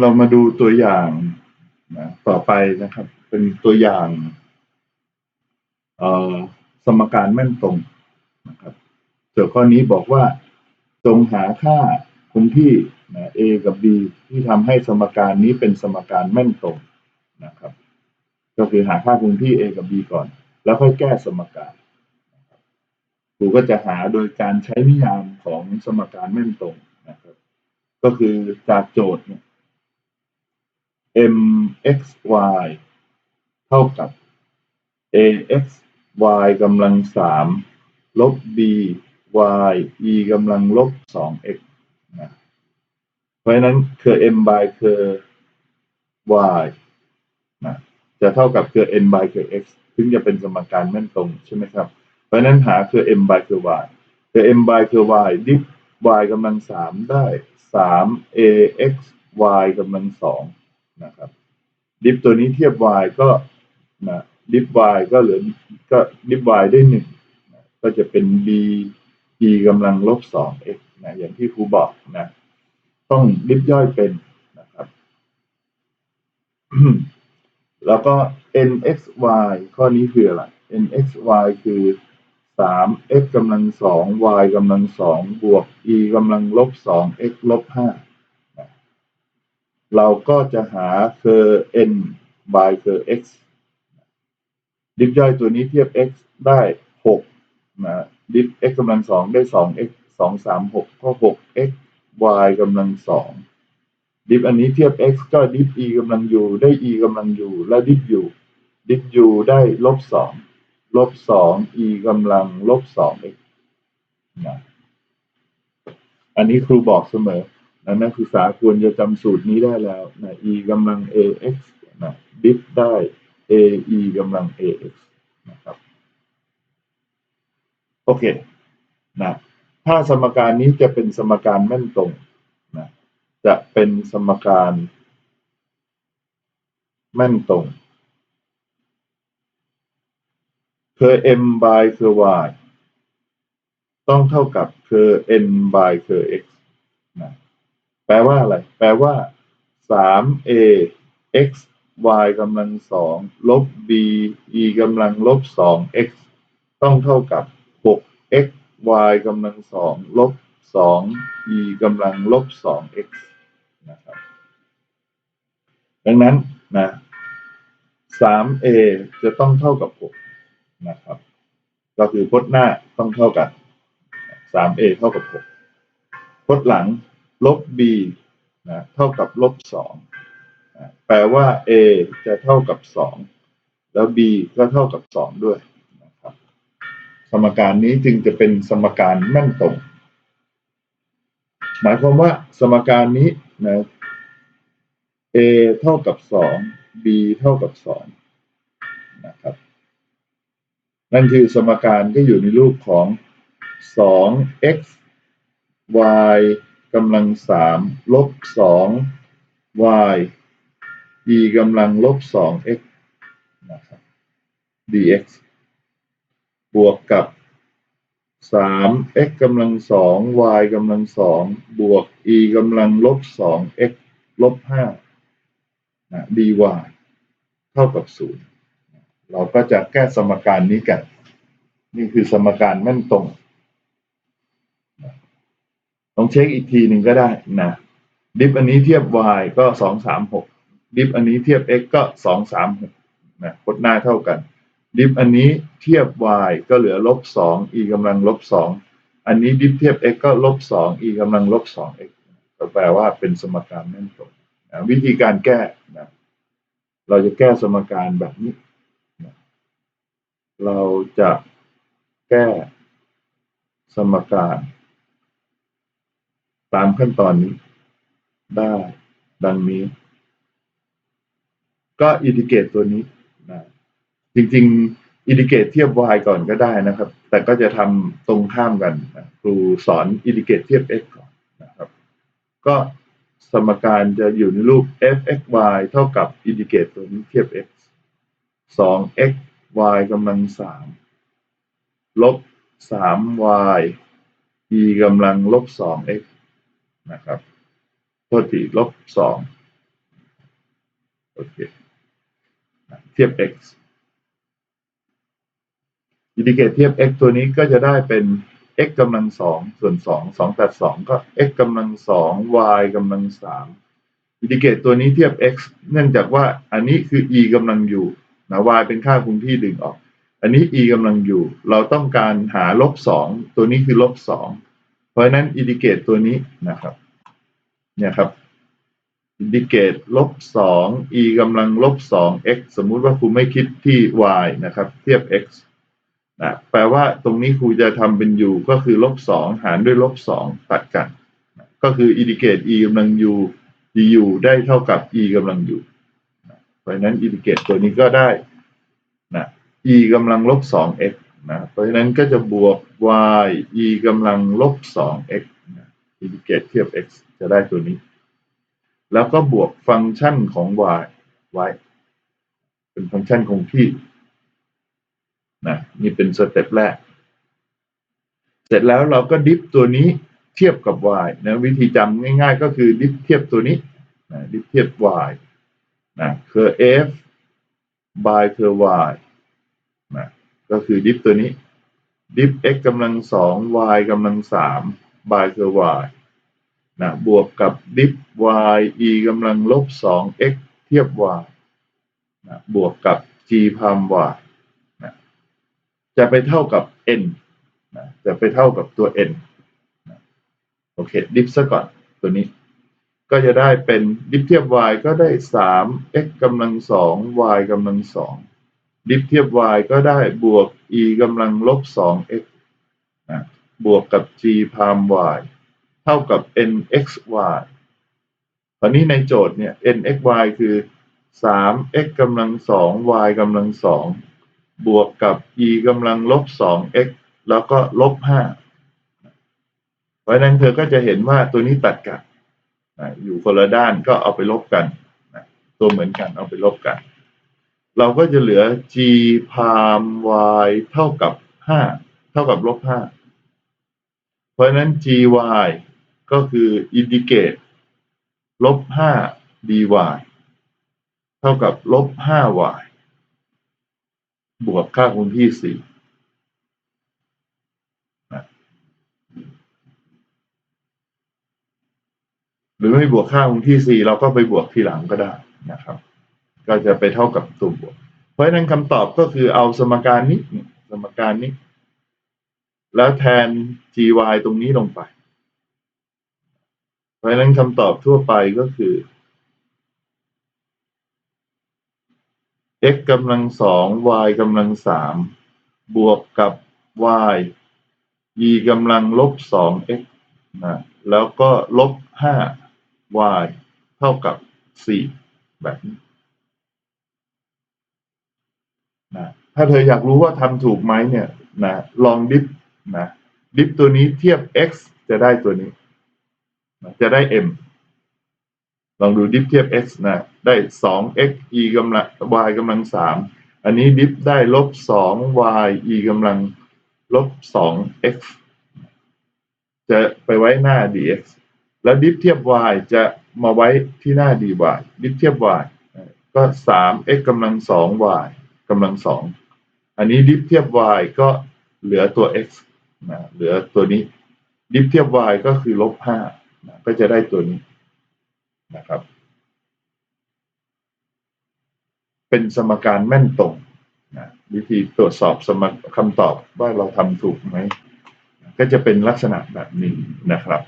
เรามาดูตัวอย่างนะต่อไปนะครับ เป็นตัวอย่างเออสมการแม่นตรงนะครับโจทย์ข้อนี้บอกว่าจงหาค่าคงที่นะ a กับ b ที่ทำให้สมการนี้เป็นสมการแม่นตรงนะครับ ก็คือหาค่าคงที่ a กับ b ก่อน แล้วค่อยแก้สมการครูก็จะหาโดยการใช้นิยามของสมการแม่นตรงนะครับ ก็คือจากโจทย์เนี่ย mxy เท่ากับ axy กำลังสามลบ by e กำลังลบสอง x นะเพราะฉะนั้นคือ m by คือ y นะจะเท่ากับคือ n by คือ x ซึ่งจะเป็นสมการแม่นตรงใช่ไหมครับ เพราะฉะนั้นหาคือ m by คือ y คือ m by คือ y ดิฟ y กำลังสามได้สาม ax y กำลังสอง นะครับ ดิฟตัวนี้เทียบ y ก็นะดิฟ y ก็เหลือก็ดิฟ y ได้หนึ่งก็จะเป็น b e กำลังลบสอง x นะอย่างที่ครูบอกนะ ต้องดิฟย่อยเป็นนะครับ แล้วก็ nxy ข้อนี้คืออะไร nxy คือสาม x กำลังสอง y กำลังสองบวก e กำลังลบสอง x ลบห้า เราก็จะหาคือ n by คือ x ดิฟย่อยตัวนี้เทียบ x ได้หกนะดิฟ x กำลังสองได้สอง x สองสามหกก็หก x y กำลังสองดิฟอันนี้เทียบ x ก็ดิฟ e กำลังอยู่ได้ e กำลังอยู่และดิฟอยู่ดิฟอยู่ได้ลบสองลบสอง e กำลังลบสอง x นะอันนี้ครูบอกเสมอ นะนักศึกษาควรจะจำสูตรนี้ได้แล้วนะ e กำลัง ax นะดิฟได้ ae กำลัง ax นะครับ โอเคนะถ้าสมการนี้จะเป็นสมการแม่นตรงนะจะเป็นสมการแม่นตรงคือ m by คือ y ต้องเท่ากับคือ n by คือ x แปลว่าอะไร แปลว่า 3a x y กำลังสองลบ b e กำลังลบสอง x ต้องเท่ากับ 6x y กำลังสองลบสอง e กำลังลบสอง x นะครับ ดังนั้นนะ 3a จะต้องเท่ากับ 6 นะครับ ก็คือพจน์หน้าต้องเท่ากัน 3a เท่ากับ 6 พจน์หลัง ลบ b นะเท่ากับลบ2แปลว่า a จะเท่ากับ2แล้ว b ก็เท่ากับ2ด้วยนะครับสมการนี้จึงจะเป็นสมการแม่นตรง หมายความว่าสมการนี้นะ a เท่ากับ2 b เท่ากับ2นะครับ นั่นคือสมการก็อยู่ในรูปของ 2x y กำลังสามลบสอง y e กำลังลบสอง x นะครับ dx บวกกับสาม x กำลังสอง y กำลังสองบวก e กำลังลบสอง x ลบห้านะ dy เท่ากับศูนย์เราก็จะแก้สมการนี้กัน นี่คือสมการแม่นตรง ลองเช็คอีกทีหนึ่งก็ได้นะดิฟอันนี้เทียบ y ก็สองสามหกดิฟอันนี้เทียบ x ก็สองสามหกนะพจน์หน้าเท่ากัน ดิฟอันนี้เทียบ y ก็เหลือลบสอง e กำลังลบสองอันนี้ดิฟเทียบ x ก็ลบสอง e กำลังลบสอง x ก็แปลว่าเป็นสมการแม่นตรงนะวิธีการแก้นะเราจะแก้สมการแบบนี้นะเราจะแก้สมการ ตามขั้นตอนนี้ ได้ดังนี้ ก็อินดิเกตตัวนี้นะจริง ๆ อินดิเกตเทียบ y ก่อนก็ได้นะครับ แต่ก็จะทำตรงข้ามกันนะครูสอนอินดิเกตเทียบ x ก่อนนะครับ ก็สมการจะอยู่ในรูป f(x,y) เท่ากับอินดิเกตตัวนี้เทียบ x 2x y กำลัง3ลบ 3y e กำลังลบ 2x นะครับโทษทีลบสองโอเคเทียบ x อินดิเกตเทียบ x ตัวนี้ก็จะได้เป็น x กำลังสองส่วนสองสองตัดสองก็ x กำลังสอง y กำลังสามอินดิเกตตัวนี้เทียบ x เนื่องจากว่าอันนี้คือ e กำลังอยู่นะ y เป็นค่าคงที่ดึงออก อันนี้ e กำลังอยู่ เราต้องการหาลบสองตัวนี้คือลบสอง ราะฉะนั้นอินดิเกตตัวนี้นะครับ เนี่ยครับอินดิเกตลบสอง e กำลังลบสอง x สมมุติว่าครูไม่คิดที่ y นะครับ เทียบ x นะแปลว่าตรงนี้ครูจะทำเป็น u ก็คือลบสองหารด้วยลบสองตัดกันนะก็คืออินดิเกต e กำลัง u du ได้เท่ากับ e กำลัง u เพราะฉะนั้นอินดิเกตตัวนี้ก็ได้นะ e กำลังลบสอง x นะเพราะฉะนั้นก็จะบวก y e กำลังลบสอง x นะอินดิเกรตเทียบ x จะได้ตัวนี้ แล้วก็บวกฟังก์ชันของ y ไว้ เป็นฟังก์ชันคงที่นะนี่เป็นสเต็ปแรก เสร็จแล้วเราก็ดิฟตัวนี้เทียบกับ y นะวิธีจำง่ายๆ ก็คือดิฟเทียบตัวนี้นะดิฟเทียบ y นะคือ f by คือ y ก็คือดิฟตัวนี้ดิฟ x กำลังสอง y กำลังสาม by คือ y นะบวกกับดิฟ y e กำลังลบสอง x เทียบ y นะบวกกับ g พาม y นะจะไปเท่ากับ n นะจะไปเท่ากับตัว n นะโอเค ดิฟซะก่อนตัวนี้ ก็จะได้เป็นดิฟเทียบ y ก็ได้สาม x กำลังสอง y กำลังสอง ดิฟเทียบ y ก็ได้บวก e กำลังลบสอง x นะบวกกับ g พาม y เท่ากับ nxy คราวนี้ในโจทย์เนี่ย nxy คือ 3x กำลังสอง y กำลังสองบวกกับ e กำลังลบสอง x แล้วก็ลบห้าเพราะนั้นเธอก็จะเห็นว่าตัวนี้ตัดกันอยู่คนละด้านก็เอาไปลบกัน ตัวเหมือนกันเอาไปลบกัน เราก็จะเหลือ g พาม y เท่ากับห้าเท่ากับลบห้าเพราะฉะนั้น gy ก็คืออินดิเกตลบห้า dy เท่ากับลบห้า y บวกค่าคงที่สี่หรือไม่บวกค่าคงที่สี่เราก็ไปบวกทีหลังก็ได้นะครับ ก็จะไปเท่ากับตัวบวก เพราะฉะนั้นคำตอบก็คือเอาสมการนี้สมการนี้ แล้วแทน gy ตรงนี้ลงไป เพราะฉะนั้นคำตอบทั่วไปก็คือ x กำลังสอง y กำลังสามบวกกับ y e กำลังลบสอง x นะแล้วก็ลบห้า y เท่ากับสี่แบบนี้ นะถ้าเธออยากรู้ว่าทำถูกไหมเนี่ยนะลองดิฟนะดิฟตัวนี้เทียบ x จะได้ตัวนี้นะจะได้ m ลองดูดิฟเทียบ x นะได้ 2x e กำลัง y กำลัง 3 อันนี้ดิฟได้ลบ 2y e กำลังลบ 2x จะไปไว้หน้า dx แล้วดิฟเทียบ y จะมาไว้ที่หน้า dy ดิฟเทียบ y ก็ 3x กำลัง 2y กำลัง2อันนี้ดิฟเทียบ y ก็เหลือตัว x นะเหลือตัวนี้ ดิฟเทียบ y ก็คือลบ5นะก็จะได้ตัวนี้นะครับ เป็นสมการแม่นตรงนะวิธีตรวจสอบสมคำตอบว่าเราทำถูกไหม ก็จะเป็นลักษณะแบบนี้นะครับ